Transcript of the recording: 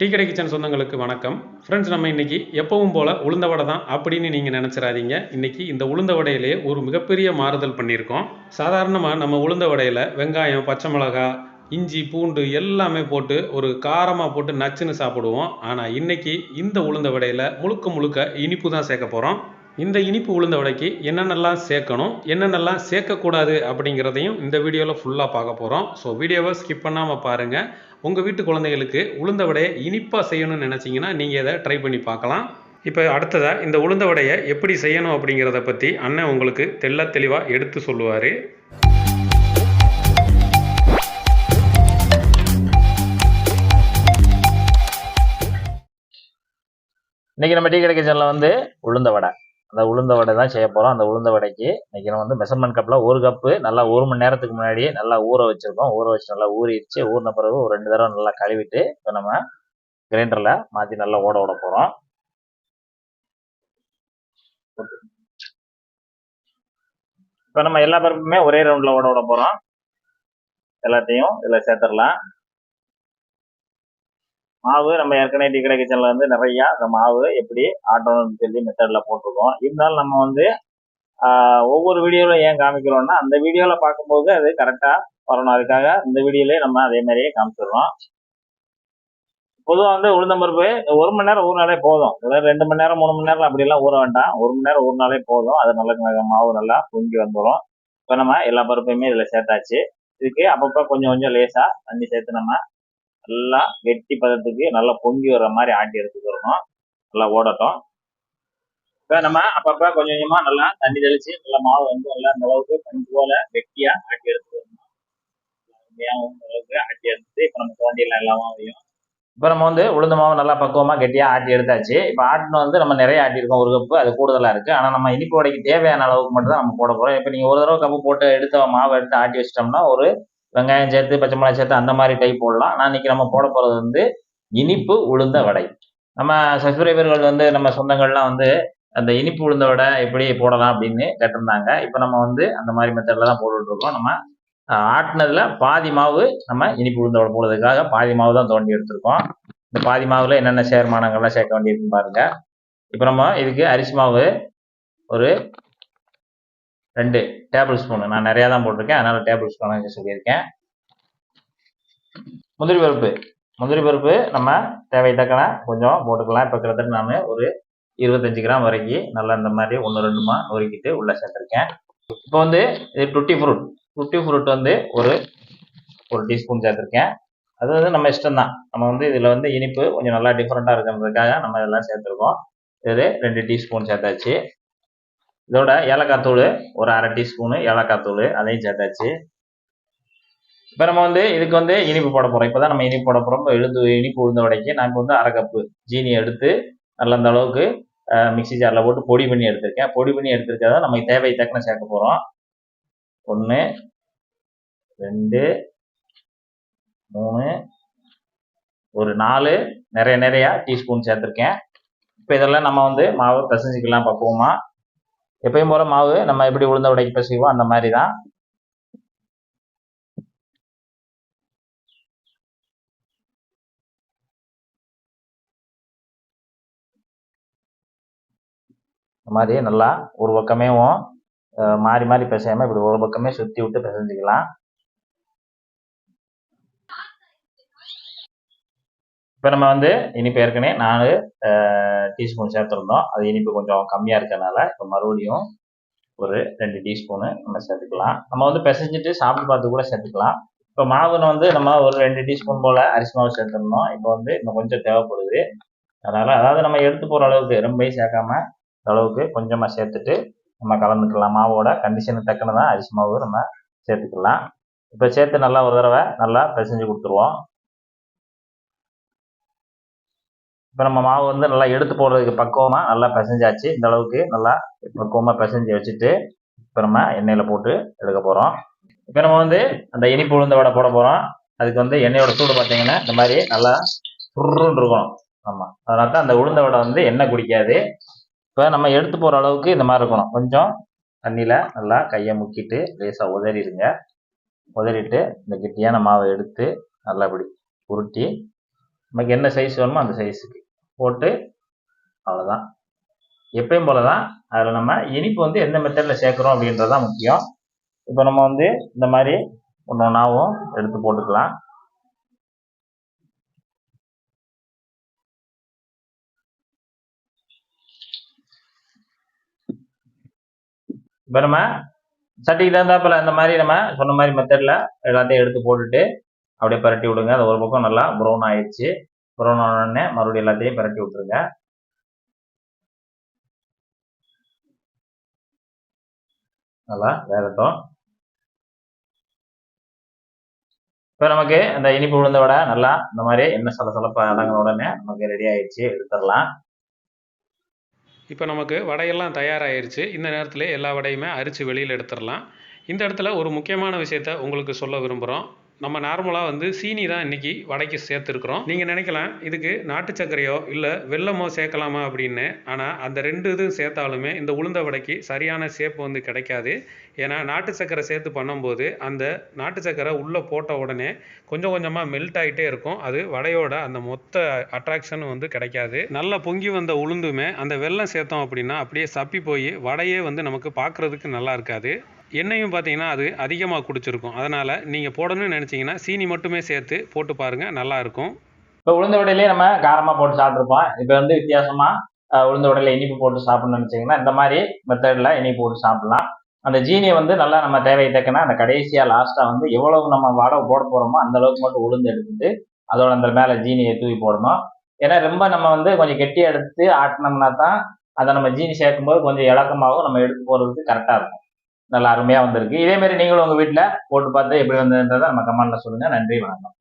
Tea கடை kitchen சொந்தங்களுக்கு வணக்கம். ஃப்ரெண்ட்ஸ் நம்ம இன்றைக்கி எப்பவும் போல் உளுந்த வடை தான் அப்படின்னு நீங்கள் நினச்சிடாதீங்க. இன்னைக்கு இந்த உளுந்த வடையிலேயே ஒரு மிகப்பெரிய மாறுதல் பண்ணியிருக்கோம். சாதாரணமாக நம்ம உளுந்த வடையில் வெங்காயம் பச்சை மிளகா இஞ்சி பூண்டு எல்லாமே போட்டு ஒரு காரமாக போட்டு நச்சுன்னு சாப்பிடுவோம். ஆனால் இன்னைக்கு இந்த உளுந்த வடையில் முழுக்க முழுக்க இனிப்பு தான் சேர்க்க போகிறோம் இந்த இனிப்பு உளுந்த வடைக்கு என்னென்னலாம் சேர்க்கணும் என்னென்னலாம் சேர்க்கக்கூடாது அப்படிங்கிறதையும் இந்த வீடியோவில் ஃபுல்லாக பார்க்க போகிறோம் ஸோ வீடியோவை ஸ்கிப் பண்ணாமல் பாருங்கள் உங்கள் வீட்டு குழந்தைகளுக்கு உளுந்த வடையை இனிப்பாக செய்யணும்னு நினச்சிங்கன்னா நீங்கள் இதை ட்ரை பண்ணி பார்க்கலாம். இப்போ அடுத்ததாக இந்த உளுந்த வடையை எப்படி செய்யணும் அப்படிங்கிறத பற்றி அண்ணன் உங்களுக்கு தெல்ல தெளிவாக எடுத்து சொல்லுவார். இன்னைக்கு நம்ம டீ கிடைக்க சேனலில் வந்து உளுந்த வடை. அந்த உளுந்த வடை தான் செய்ய போகிறோம் அந்த உளுந்த வடைக்கு இன்னைக்கு நம்ம வந்து மெஷர்மெண்ட் கப்பில் ஒரு கப்பு நல்லா ஒரு மணி நேரத்துக்கு முன்னாடி நல்லா ஊற வச்சுருக்கோம். ஊற வச்சு நல்லா ஊறிடுச்சு. ஊறின பிறகு ஒரு ரெண்டு தடவை நல்லா கழுவிட்டு இப்போ நம்ம கிரைண்டரில் மாற்றி நல்லா ஓட விட போகிறோம் இப்போ நம்ம எல்லா பருப்புமே ஒரே ரவுண்டில் ஓட விட போகிறோம் எல்லாத்தையும் இதில் சேர்த்துடலாம். மாவு நம்ம ஏற்கனவே டீ கடை கிச்சனில் வந்து நிறையா அந்த மாவு எப்படி ஆட்டணும்னு சொல்லி மெத்தடில் போட்டிருக்கோம். இருந்தாலும் நம்ம வந்து ஒவ்வொரு வீடியோவில் ஏன் காமிக்கிறோம்னா அந்த வீடியோவில் பார்க்கும்போது அது கரெக்டாக வரணும். அதுக்காக இந்த வீடியோலேயே நம்ம அதே மாதிரியே காமிச்சிடுறோம். பொதுவாக வந்து உளுந்தம்பருப்பு ஒரு மணி நேரம் ஊறினாலே போதும். அதாவது ரெண்டு மணி நேரம் மூணு மணி நேரம் அப்படிலாம் ஊற வேண்டாம். ஒரு மணி நேரம் ஊறினாலே போதும். அது நல்லா மாவு நல்லா பொங்கி வந்துடும் இப்போ நம்ம எல்லா பருப்பையுமே இதில் சேர்த்தாச்சு. இதுக்கு அப்பப்போ கொஞ்சம் கொஞ்சம் லேசாக தண்ணி சேர்த்து நம்ம நல்லா கெட்டி பதத்துக்கு நல்லா பொங்கி வர்ற மாதிரி ஆட்டி எடுத்துக்கிறணும் நல்லா ஓடட்டும். இப்போ நம்ம அப்பப்போ கொஞ்சம் கொஞ்சமாக நல்லா தண்ணி தெளித்து நல்லா மாவு வந்து நல்லா அந்த அளவுக்கு பஞ்சு போல வெட்டியாக ஆட்டி எடுத்துக்கிறணும் வரணும் அளவுக்கு ஆட்டி எடுத்து இப்போ நம்ம தோண்டிடலாம் எல்லா மாவையும். இப்போ நம்ம வந்து உளுந்த மாவு நல்லா பக்குவமாக கெட்டியாக ஆட்டி எடுத்தாச்சு. இப்போ ஆட்டின வந்து நம்ம நிறைய ஆட்டியிருக்கோம். ஒரு கப்பு அது கூடுதலாக இருக்குது ஆனால் நம்ம இனிப்பு வடைக்கு தேவையான அளவுக்கு மட்டும் தான் நம்ம போட போகிறோம் இப்போ நீங்கள் ஒரு தடவை கப்பு போட்டு எடுத்த மாவை எடுத்து ஆட்டி வச்சிட்டோம்னா ஒரு வெங்காயம் சேர்த்து பச்சை மிளகாய் சேர்த்து அந்த மாதிரி டைப் போடலாம். நான் இன்னைக்கு நம்ம போட போகிறது வந்து இனிப்பு உளுந்த வடை. நம்ம சப்ஸ்கிரைபர்கள் வந்து நம்ம சொந்தங்கள்லாம் வந்து அந்த இனிப்பு உளுந்த வடை எப்படி போடலாம் அப்படின்னு கேட்டிருந்தாங்க. இப்போ நம்ம வந்து அந்த மாதிரி மெத்தடில் தான் போட்டுட்டு இருக்கோம். நம்ம ஆட்டினதில் பாதி மாவு நம்ம இனிப்பு உளுந்த வடை போடுறதுக்காக பாதி மாவு தான் தோண்டி எடுத்திருக்கோம். இந்த பாதி மாவில் என்னென்ன சேர்மானங்கள்லாம் சேர்க்க வேண்டியிருக்குன்னு பாருங்கள் இப்போ நம்ம இதுக்கு அரிசி மாவு ஒரு ரெண்டு டேபிள் ஸ்பூன் நான் நிறையா தான் போட்டிருக்கேன். அதனால டேபிள் ஸ்பூன் சொல்லியிருக்கேன். முந்திரி பருப்பு. முந்திரி பருப்பு நம்ம தேவை தக்கன கொஞ்சம் போட்டுக்கலாம். இப்போ கிட்டத்தட்ட நான் ஒரு இருபத்தஞ்சு கிராம் வரைக்கும் நல்லா இந்த மாதிரி ஒன்று ரெண்டுமா நொறுக்கிட்டு உள்ளே சேர்த்துருக்கேன். இப்போ வந்து இது டுட்டி ஃப்ரூட் டுட்டி ஃப்ரூட் வந்து ஒரு ஒரு டீஸ்பூன் சேர்த்துருக்கேன். அது வந்து நம்ம இஷ்டம் தான் நம்ம வந்து இதில் வந்து இனிப்பு கொஞ்சம் நல்லா டிஃப்ரெண்ட்டாக இருக்கிறதுக்காக நம்ம இதெல்லாம் சேர்த்துருக்கோம். இது ரெண்டு டீஸ்பூன் சேர்த்தாச்சு. இதோட ஏலக்காய் தூள் ஒரு அரை டீஸ்பூனு ஏலக்காய் தூள் அதையும் சேர்த்தாச்சு. இப்போ நம்ம வந்து இதுக்கு வந்து இனிப்பு போட போகிறோம் இப்போ தான் நம்ம இனிப்பு போட போகிறோம் இப்போ எழுந்து இனிப்பு உளுந்த வடைக்கு நான் இப்போ வந்து அரை கப்பு ஜீனி எடுத்து நல்ல அந்த அளவுக்கு மிக்ஸி ஜாரில் போட்டு பொடி பண்ணி எடுத்திருக்கேன். பொடி பண்ணி எடுத்திருக்கிறத நம்ம தேவை தக்கன சேர்க்க போகிறோம் ஒன்று ரெண்டு மூணு ஒரு நாலு நிறைய நிறையா டீஸ்பூன் சேர்த்துருக்கேன். இப்போ இதெல்லாம் நம்ம வந்து மாவு பிசைஞ்சிக்கலாம் பக்குவமா. எப்பயும் போல மாவு நம்ம எப்படி உளுந்த வடைக்கு பசிவோம் அந்த மாதிரி தான் இந்த மாதிரி நல்லா ஒரு பக்கமே மாறி மாறி பிசையாம இப்படி ஒரு பக்கமே சுத்தி விட்டு பிசைஞ்சுக்கலாம். இப்போ நம்ம வந்து இனிப்பு ஏற்கனவே நாலு டீஸ்பூன் சேர்த்துருந்தோம். அது இனிப்பு கொஞ்சம் கம்மியாக இருக்கிறதுனால இப்போ மறுபடியும் ஒரு ரெண்டு டீஸ்பூனு நம்ம சேர்த்துக்கலாம். நம்ம வந்து பிசைஞ்சிட்டு சாப்பிட்டு பார்த்து கூட சேர்த்துக்கலாம். இப்போ மாவுன்னு வந்து நம்ம ஒரு ரெண்டு டீஸ்பூன் போல் அரிசி மாவு சேர்த்துருந்தோம். இப்போ வந்து இன்னும் கொஞ்சம் தேவைப்படுது. அதனால் அதாவது நம்ம எடுத்து போகிற அளவுக்கு ரொம்பவும் சேர்க்காம அளவுக்கு கொஞ்சமாக சேர்த்துட்டு நம்ம கலந்துக்கலாம். மாவோட கண்டிஷனுக்கு தக்கன தான் அரிசி மாவு நம்ம சேர்த்துக்கலாம். இப்போ சேர்த்து நல்லா ஒரு தடவை நல்லா பிசைஞ்சு கொடுத்துருவோம். இப்போ நம்ம மாவு வந்து நல்லா எடுத்து போடுறதுக்கு பக்குவமாக நல்லா பிசைஞ்சாச்சு. இந்த அளவுக்கு நல்லா பக்குவமாக பிசைஞ்சு வச்சுட்டு இப்போ நம்ம எண்ணெயில் போட்டு எடுக்க போகிறோம் இப்போ நம்ம வந்து அந்த இனிப்பு உளுந்த வடை போட போகிறோம் அதுக்கு வந்து எண்ணெயோட சூடு பார்த்தீங்கன்னா இந்த மாதிரி நல்லா சுருன்னு இருக்கணும். ஆமாம் அதனால தான் அந்த உளுந்த வடை வந்து எண்ணெய் குடிக்காது. இப்போ நம்ம எடுத்து போகிற அளவுக்கு இந்த மாதிரி இருக்கணும். கொஞ்சம் தண்ணியில் நல்லா கையை முக்கிட்டு லேசாக உதறிடுங்க. உதறிட்டு இந்த கெட்டியான மாவை எடுத்து நல்லா இப்படி உருட்டி நமக்கு என்ன சைஸ் வேணுமோ அந்த சைஸுக்கு போட்டு அவ்வளோதான் எப்பயும் போல தான் அதில் நம்ம இனிப்பு வந்து எந்த மெத்தடில் சேர்க்குறோம் அப்படின்றது தான் முக்கியம். இப்போ நம்ம வந்து இந்த மாதிரி ஒன்று ஒன்றாவும் எடுத்து போட்டுக்கலாம். இப்போ நம்ம சட்டிக்கு தகுந்தாப்பில் இந்த மாதிரி நம்ம சொன்ன மாதிரி மெத்தடில் எல்லாத்தையும் எடுத்து போட்டுட்டு அப்படியே பரட்டி விடுங்க. அது ஒரு பக்கம் நல்லா ப்ரௌன் ஆயிடுச்சு. ப்ரௌன் ஆனோடனே மறுபடியும் எல்லாத்தையும் பரட்டி விட்டுருங்க. நல்லா வேகட்டும். இப்போ நமக்கு அந்த இனிப்பு உளுந்த வடை நல்லா இந்த மாதிரி எண்ணெய் சலசலப்பு அடங்கின உடனே நமக்கு ரெடி ஆயிடுச்சு எடுத்துடலாம். இப்போ நமக்கு வடையெல்லாம் தயாராகிருச்சு இந்த நேரத்தில் எல்லா வடையுமே அரிச்சு வெளியில் எடுத்துடலாம். இந்த இடத்துல ஒரு முக்கியமான விஷயத்த உங்களுக்கு சொல்ல விரும்புகிறோம் நம்ம நார்மலாக வந்து சீனி தான் இன்றைக்கி வடைக்கு சேர்த்துருக்குறோம். நீங்கள் நினைக்கலாம் இதுக்கு நாட்டு சர்க்கரையோ இல்லை வெல்லமோ சேர்க்கலாமா அப்படின்னு. ஆனால் அந்த ரெண்டு இதுவும் சேர்த்தாலுமே இந்த உளுந்த வடைக்கு சரியான சேப்பு வந்து கிடைக்காது. ஏன்னா நாட்டு சர்க்கரை சேர்த்து பண்ணும்போது அந்த நாட்டு சர்க்கரை உள்ளே போட்ட உடனே கொஞ்சம் கொஞ்சமாக மெல்ட் ஆகிட்டே இருக்கும். அது வடையோட அந்த மொத்த அட்ராக்ஷன் வந்து கிடைக்காது. நல்லா பொங்கி வந்த உளுந்துமே அந்த வெல்லம் சேர்த்தோம் அப்படின்னா அப்படியே சப்பி போய் வடையே வந்து நமக்கு பார்க்குறதுக்கு நல்லா இருக்காது. எண்ணெயும் பார்த்தீங்கன்னா அது அதிகமாக குடிச்சிருக்கும். அதனால் நீங்கள் போடணும்னு நினச்சிங்கன்னா சீனி மட்டுமே சேர்த்து போட்டு பாருங்கள் நல்லாயிருக்கும் இப்போ உளுந்த வடையிலேயே நம்ம காரமாக போட்டு சாப்பிட்ருப்போம் இப்போ வந்து வித்தியாசமாக உளுந்த வடையில இனிப்பு போட்டு சாப்பிட்ணும்னு நினச்சிங்கன்னா இந்த மாதிரி மெத்தடில் இனிப்பு போட்டு சாப்பிட்லாம். அந்த ஜீனியை வந்து நல்லா நம்ம தேவையை தக்கன அந்த கடைசியாக லாஸ்ட்டாக வந்து எவ்வளவு நம்ம வடை போட போகிறோமோ அந்த அளவுக்கு மட்டும் உளுந்து எடுத்துட்டு அதோட அந்த மேலே ஜீனியை தூவி போடணும். ஏன்னா ரொம்ப நம்ம வந்து கொஞ்சம் கெட்டியாக எடுத்து ஆட்டினோம்னா தான் அதை நம்ம ஜீனி சேர்க்கும்போது கொஞ்சம் இலக்கமாகவும் நம்ம எடுத்து போகிறதுக்கு கரெக்டாக இருக்கும். நல்லா அருமையாக வந்திருக்கு. இதேமாரி நீங்களும் உங்கள் வீட்டில் போட்டு பார்த்து எப்படி வந்ததுன்றதை நம்ம கமெண்ட்டில் சொல்லுங்கள் நன்றி வணக்கம்.